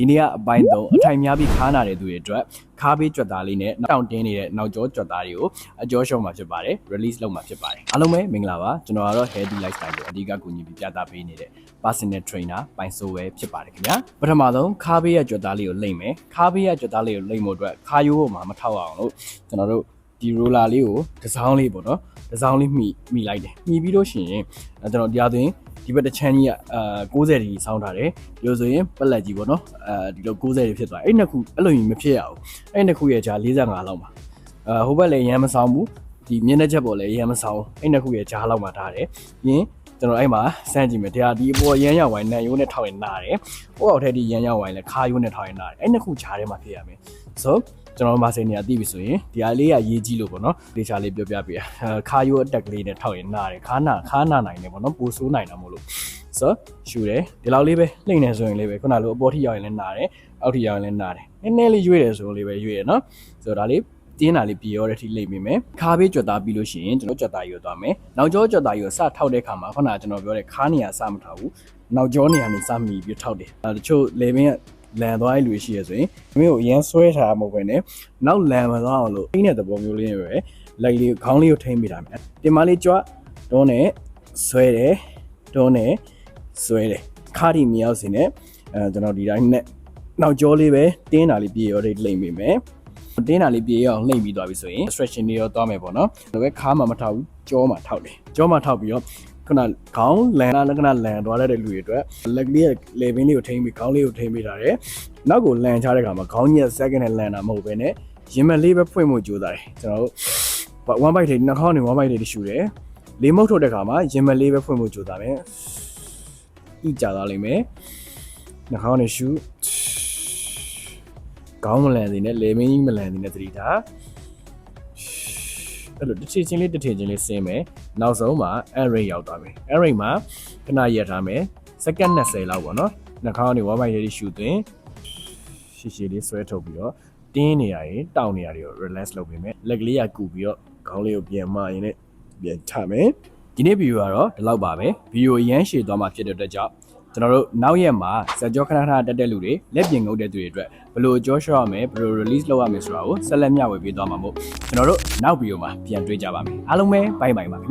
ဒီနေ့ကအပိုင်း3အထိုင်များပြီးခါနာတဲ့သူတွေအတွက်ခါးပေးကြွက်သားလေးနဲ့တောင့်တင်းနေတဲ့နောက်ကျောကြွက်သားတွေကိုအကျော်ရှုံးမှာဖြစ်ပါတယ် release လုပ်မှာဖြစ်ပါတယ်အားလုံးပဲမင်္ဂလာပါကျွန်တော်ကတော့ healthy lifestyle ကိုအဓိကကူညီပြီးပြသပေးနေတဲ့ personal trainer ပိုင်ဆိုဝဲဖြစ်ပါတယ်ခင်ဗျာပထမဆုံးခါးပေးရကြွက်သားလေးကိုလိမ့်မယ်ခါးပေးရကြွက်သားလေးကိုလိမ့်ဖို့အတွက်ခါးရိုးပေါ်မှာမထောက်အောင်လို့ကျွန်တော်တို့ဒီ roller လေးကိုတစ်စောင်းလေးပေါ့နော်တစ်စောင်းလေးမှီမှီလိုက်တယ်မှီပြီးလို့ရှိရင်အဲကျွန်တော်တရားသွင်း ဒီဘက်တစ်ချမ်းကြီးကအာ60ဒီစောင်းထားတယ်ဒီလိုဆိုရင်ပက်လက်ကြီးပေါ့နော်အဲဒီလို60ဒီဖြစ်သွားတယ်အဲ့နှစ်ခုအဲ့လိုကြီးမဖြစ်ရဘူးအဲ့နှစ်ခုရဲ့ကြား45လောက်မှာအာဟိုဘက်လည်းရမ်းမဆောင်ဘူးဒီမျက်နှာချက်ပေါ်လည်းရမ်းမဆောင်အဲ့နှစ်ခုရဲ့ကြားလောက်မှာထားတယ်ပြီးရင် ကျွန်တော်အဲ့မှာစမ်းကြည့်မယ်တရားဒီအပေါ်ရမ်းရောက်ဝိုင်းနံရိုးနဲ့ထောက်ရင်နာတယ်ဟိုအောက်ထက်ဒီရမ်းရောက်ဝိုင်းလည်းခါရိုးနဲ့ထောက်ရင်နာတယ်အဲ့နှစ်ခုကြားထဲမှာဖြစ်ရမယ်ဆိုကျွန်တော်မဆယ်နေရသိပြီဆိုရင်ဒီအားလေးကရေးကြီးလို့ပေါ့နော်ဒေချာလေးပြောပြပေးရခါရိုးအတက်ကလေးနဲ့ထောက်ရင်နာတယ်ခါနာခါနာနိုင်တယ်ပေါ့နော်ပိုဆိုးနိုင်တာမို့လို့ဆိုရှူတယ်ဒီလောက်လေးပဲလှိမ့်နေဆိုရင်လေးပဲခုနလိုအပေါ်ထိရောက်ရင်လည်းနာတယ်အောက်ထိရောက်ရင်လည်းနာတယ်နည်းနည်းလေးရွေ့တယ်ဆိုရင်လေးပဲရွေ့ရနော်ဆိုတော့ဒါလေး တင်းတာလေးပြေရောတဲ့အထိလိမ့်မိမယ်ခါပေးကြွက်သားပြီးလို့ရှိရင်ကျွန်တော်ကြွက်သားရီကိုသွားမယ်နောက်ကျောကြွက်သားရီကိုစထောက်တဲ့ခါမှာခုနကကျွန်တော်ပြောတဲ့ခါနေရာစမထောက်ဘူးနောက်ကျောနေရာနေစမီပြီးထောက်တယ်အဲတချို့လေဘင်းကလန်သွားတဲ့လူရှိရဆိုရင်မင်းကိုအရန်ဆွဲထားမှာမဟုတ်ဘဲနဲ့နောက်လန်မသွားအောင်လို့အိတဲ့သဘောမျိုးလေးနဲ့ပဲလိုက်လေးခေါင်းလေးကိုထိမ့်ပေးတာမယ်တင်မလေးကြွတွန်းနဲ့ဆွဲတယ်တွန်းနဲ့ဆွဲတယ်ခါဒီမြောက်စင်နဲ့အဲကျွန်တော်ဒီတိုင်းနဲ့နောက်ကျောလေးပဲတင်းတာလေးပြေရောလေးလိမ့်မိမယ် တင်းတာလေးပြေရအောင်လှိမ့်ပြီးသွားပြီဆိုရင် stretching တွေရောသွားမယ်ပေါ့နော်ဒါပဲခါမှမထောက်ဘူးကြောမှထောက်တယ်ကြောမှထောက်ပြီးတော့ခုနခေါင်းလန်လက်ကနလန်သွားတဲ့လူတွေအတွက်လက်ကလေးရဲ့လေဘင်းလေးကိုထိမ့်ပြီးခေါင်းလေးကိုထိမ့်ပေးထားတယ်နောက်ကိုလန်ချတဲ့ခါမှာခေါင်းကြီးရဲ့ second နဲ့လန်တာမဟုတ်ဘဲနဲ့ရင်မက်လေးပဲဖွင့်ဖို့ကြိုးစားတယ်ကျွန်တော်တို့1 byte တွေနှာခေါင်းနဲ့1 byte တွေရှူတယ်လေးမုတ်ထုတ်တဲ့ခါမှာရင်မက်လေးပဲဖွင့်ဖို့ကြိုးစားမယ်ဤကြသွားလိမ့်မယ်နှာခေါင်းနဲ့ရှူ ခေါင်းမလန်စင်းနဲ့လေမင်းကြီးမလန်စင်းနဲ့သတိထားအဲ့လိုတစ်ချီချင်းလေးတစ်ထင်ချင်းလေးဆင်းမယ်နောက်ဆုံးမှာ array ရောက်သွားမယ် array မှာခဏရက်ထားမယ်စက္ကန့်20လောက်ပေါ့နော်နှာခေါင်းကနေ1 byte တွေရှူသွင်းရှည်ရှည်လေးဆွဲထုတ်ပြီးတော့တင်းနေရရင်တောင်းနေရတွေကို relax လုပ်ပေးမယ်လက်ကလေးကကူပြီးတော့ခေါင်းလေးကိုပြန်မရင်လည်းပြန်ချမယ်ဒီနေ့ဗီဒီယိုကတော့ဒီလောက်ပါပဲဗီဒီယိုရမ်းရှည်သွားမှာဖြစ်တဲ့အတွက်ကြောင့် ကျွန်တော်တို့နောက်ရက်မှာစကြောခဏခဏတက်တဲ့လူတွေလက်ပြင်ငုပ်တဲ့သူတွေအတွက်ဘယ်လိုကြောရှော့ရမယ်ဘယ်လို release လုပ်ရမယ်ဆိုတာကိုဆက်လက်မျှဝေပေးသွားမှာမို့ကျွန်တော်တို့နောက်ဗီဒီယိုမှာပြန်တွေ့ကြပါမယ်အားလုံးပဲဘိုင်ဘိုင်ပါခင်ဗျာ